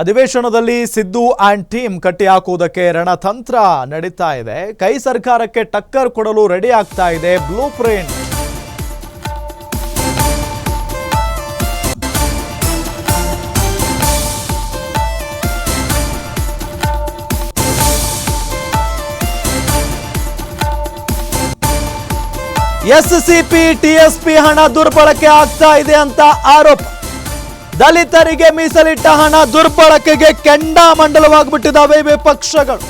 ಅಧಿವೇಶನದಲ್ಲಿ Siddu and team ಕಟ್ಟಿ ಹಾಕುವುದಕ್ಕೆ ರಣತಂತ್ರ ನಡೀತಾ ಇದೆ. ಕೈ ಸರ್ಕಾರಕ್ಕೆ ಟಕ್ಕರ್ ಕೊಡಲು ರೆಡಿ ಆಗ್ತಾ ಇದೆ ಬ್ಲೂ ಪ್ರಿಂಟ್. ಎಸ್ಸಿಪಿ, ಟಿಎಸ್ಪಿ ಹಣ ದುರ್ಬಳಕೆ ಆಗ್ತಾ ಇದೆ ಅಂತ ಆರೋಪ. ದಲಿತರಿಗೆ ಮೀಸಲಿಟ್ಟ ಹಣ ದುರ್ಬಳಕೆಗೆ ಕೆಂಡಾಮಂಡಲವಾಗ್ಬಿಟ್ಟಿದ್ದಾವೆ ವಿಪಕ್ಷಗಳು.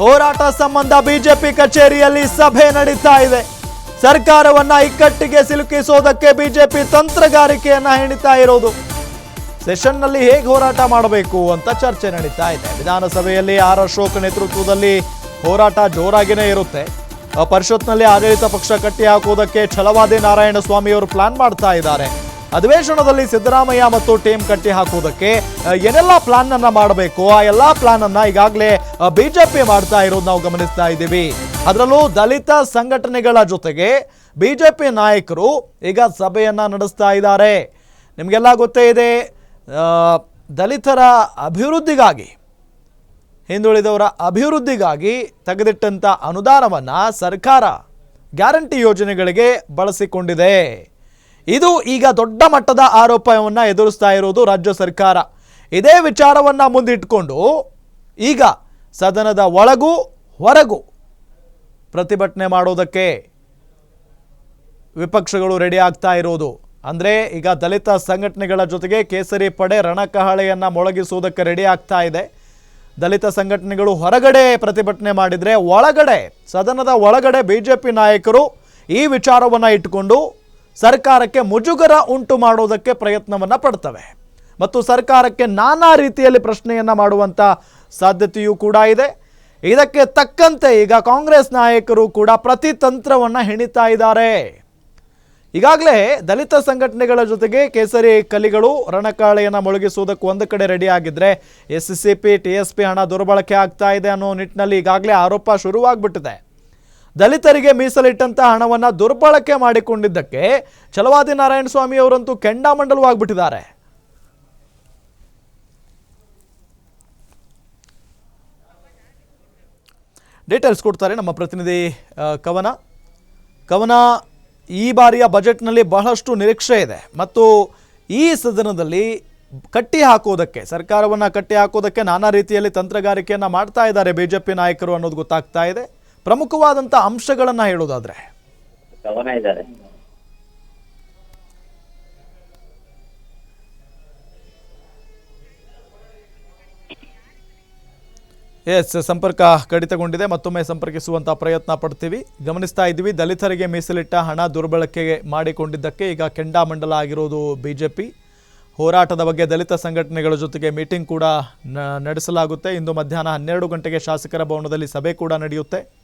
ಹೋರಾಟ ಸಂಬಂಧ ಬಿಜೆಪಿ ಕಚೇರಿಯಲ್ಲಿ ಸಭೆ ನಡೀತಾ ಇದೆ. ಸರ್ಕಾರವನ್ನ ಇಕ್ಕಟ್ಟಿಗೆ ಸಿಲುಕಿಸೋದಕ್ಕೆ ಬಿಜೆಪಿ ತಂತ್ರಗಾರಿಕೆಯನ್ನ ಹೆಣಿತಾ ಇರೋದು. ಸೆಷನ್ನಲ್ಲಿ ಹೇಗೆ ಹೋರಾಟ ಮಾಡಬೇಕು ಅಂತ ಚರ್ಚೆ ನಡೀತಾ ಇದೆ. ವಿಧಾನಸಭೆಯಲ್ಲಿ ಆರ್ ಅಶೋಕ್ ನೇತೃತ್ವದಲ್ಲಿ ಹೋರಾಟ ಜೋರಾಗಿನೇ ಇರುತ್ತೆ. ಪರಿಷತ್ನಲ್ಲಿ ಆಡಳಿತ ಪಕ್ಷ ಕಟ್ಟಿ ಹಾಕುವುದಕ್ಕೆ ಛಲವಾದಿ ನಾರಾಯಣ ಸ್ವಾಮಿ ಅವರು ಪ್ಲಾನ್ ಮಾಡ್ತಾ ಇದ್ದಾರೆ. ಅಧಿವೇಶನದಲ್ಲಿ ಸಿದ್ದರಾಮಯ್ಯ ಮತ್ತು ಟೀಮ್ ಕಟ್ಟಿ ಹಾಕುವುದಕ್ಕೆ ಏನೆಲ್ಲ ಪ್ಲಾನ್ ಅನ್ನ ಮಾಡಬೇಕು? ಆ ಎಲ್ಲಾ ಪ್ಲಾನ್ ಅನ್ನ ಈಗಾಗಲೇ ಬಿಜೆಪಿ ಮಾಡ್ತಾ ಇರೋದು ನಾವು ಗಮನಿಸ್ತಾ ಇದ್ದೀವಿ. ಅದರಲ್ಲೂ ದಲಿತ ಸಂಘಟನೆಗಳ ಜೊತೆಗೆ ಬಿಜೆಪಿ ನಾಯಕರು ಈಗ ಸಭೆಯನ್ನ ನಡೆಸ್ತಾ ಇದ್ದಾರೆ. ನಿಮಗೆಲ್ಲ ಗೊತ್ತೇ ಇದೆ ದಲಿತರ ಅಭಿವೃದ್ಧಿಗಾಗಿ, ಹಿಂದುಳಿದವರ ಅಭಿವೃದ್ಧಿಗಾಗಿ ತೆಗೆದಿಟ್ಟಂಥ ಅನುದಾನವನ್ನು ಸರ್ಕಾರ ಗ್ಯಾರಂಟಿ ಯೋಜನೆಗಳಿಗೆ ಬಳಸಿಕೊಂಡಿದೆ. ಇದು ಈಗ ದೊಡ್ಡ ಮಟ್ಟದ ಆರೋಪವನ್ನು ಎದುರಿಸ್ತಾ ಇರೋದು ರಾಜ್ಯ ಸರ್ಕಾರ. ಇದೇ ವಿಚಾರವನ್ನು ಮುಂದಿಟ್ಕೊಂಡು ಈಗ ಸದನದ ಒಳಗೂ ಹೊರಗೂ ಪ್ರತಿಭಟನೆ ಮಾಡೋದಕ್ಕೆ ವಿಪಕ್ಷಗಳು ರೆಡಿ ಆಗ್ತಾ ಇರೋದು. ಅಂದರೆ ಈಗ ದಲಿತ ಸಂಘಟನೆಗಳ ಜೊತೆಗೆ ಕೇಸರಿ ಪಡೆ ರಣಕಹಳೆಯನ್ನು ಮೊಳಗಿಸುವುದಕ್ಕೆ ರೆಡಿ ಆಗ್ತಾ ಇದೆ. ದಲಿತ ಸಂಘಟನೆಗಳು ಹೊರಗಡೆ ಪ್ರತಿಭಟನೆ ಮಾಡಿದರೆ ಒಳಗಡೆ, ಸದನದ ಒಳಗಡೆ ಬಿಜೆಪಿ ನಾಯಕರು ಈ ವಿಚಾರವನ್ನು ಇಟ್ಟುಕೊಂಡು ಸರ್ಕಾರಕ್ಕೆ ಮುಜುಗರ ಉಂಟು ಮಾಡೋದಕ್ಕೆ ಪ್ರಯತ್ನವನ್ನು ಪಡ್ತವೆ. ಮತ್ತು ಸರ್ಕಾರಕ್ಕೆ ನಾನಾ ರೀತಿಯಲ್ಲಿ ಪ್ರಶ್ನೆಯನ್ನು ಮಾಡುವಂಥ ಸಾಧ್ಯತೆಯೂ ಕೂಡ ಇದೆ. ಇದಕ್ಕೆ ತಕ್ಕಂತೆ ಈಗ ಕಾಂಗ್ರೆಸ್ ನಾಯಕರು ಕೂಡ ಪ್ರತಿ ತಂತ್ರವನ್ನು ಹೆಣಿತಾ ಇದ್ದಾರೆ. ಈಗಾಗಲೇ ದಲಿತ ಸಂಘಟನೆಗಳ ಜೊತೆಗೆ ಕೇಸರಿ ಕಲಿಗಳು ರಣಕಾಳೆಯನ್ನು ಮೊಳಗಿಸುವುದಕ್ಕೆ ಒಂದು ಕಡೆ ರೆಡಿ ಆಗಿದ್ರೆ S C P T S P ಹಣ ದುರ್ಬಳಕೆ ಆಗ್ತಾ ಇದೆ ಅನ್ನೋ ನಿಟ್ಟಿನಲ್ಲಿ ಈಗಾಗಲೇ ಆರೋಪ ಶುರುವಾಗ್ಬಿಟ್ಟಿದೆ. ದಲಿತರಿಗೆ ಮೀಸಲಿಟ್ಟಂತಹ ಹಣವನ್ನು ದುರ್ಬಳಕೆ ಮಾಡಿಕೊಂಡಿದ್ದಕ್ಕೆ ಛಲವಾದಿ ನಾರಾಯಣ ಸ್ವಾಮಿ ಅವರಂತೂ ಕೆಂಡಾಮಂಡಲವಾಗ್ಬಿಟ್ಟಿದ್ದಾರೆ. ಡೀಟೇಲ್ಸ್ ಕೊಡ್ತಾರೆ ನಮ್ಮ ಪ್ರತಿನಿಧಿ ಕವನ. ಕವನ, ಈ ಬಾರಿಯ ಬಜೆಟ್ನಲ್ಲಿ ಬಹಳಷ್ಟು ನಿರೀಕ್ಷೆ ಇದೆ. ಮತ್ತು ಈ ಸದನದಲ್ಲಿ ಕಟ್ಟಿ ಹಾಕೋದಕ್ಕೆ, ಸರ್ಕಾರವನ್ನು ಕಟ್ಟಿ ಹಾಕೋದಕ್ಕೆ ನಾನಾ ರೀತಿಯಲ್ಲಿ ತಂತ್ರಗಾರಿಕೆಯನ್ನು ಮಾಡ್ತಾ ಇದ್ದಾರೆ ಬಿಜೆಪಿ ನಾಯಕರು ಅನ್ನೋದು ಗೊತ್ತಾಗ್ತಾ ಇದೆ. ಪ್ರಮುಖವಾದಂಥ ಅಂಶಗಳನ್ನು ಹೇಳೋದಾದ್ರೆ. ಇದ್ದಾರೆ. ಎಸ್ ಸಂಪರ್ಕ ಕಡಿತಗೊಂಡಿದೆ. ಮತ್ತೊಮ್ಮೆ ಸಂಪರ್ಕಿಸುವಂತ ಪ್ರಯತ್ನ ಪಡ್ತೀವಿ. ಗಮನಿಸ್ತಾ ಇದ್ದೀವಿ ದಲಿತರಿಗೆ ಮೀಸಲಿಟ್ಟ ಹಣ ದುರ್ಬಳಕೆ ಮಾಡಿಕೊಂಡಿದ್ದಕ್ಕೆ ಈಗ ಕೆಂಡಾಮಂಡಲ ಆಗಿರೋದು ಬಿಜೆಪಿ ಹೋರಾಟದ ಬಗ್ಗೆ ದಲಿತ ಸಂಘಟನೆಗಳ ಜೊತೆಗೆ ಮೀಟಿಂಗ್ ಕೂಡ ನಡೆಸಲಾಗುತ್ತೆ. ಇಂದು ಮಧ್ಯಾಹ್ನ ಹನ್ನೆರಡು ಗಂಟೆಗೆ ಶಾಸಕರ ಭವನದಲ್ಲಿ ಸಭೆ ಕೂಡ ನಡೆಯುತ್ತೆ.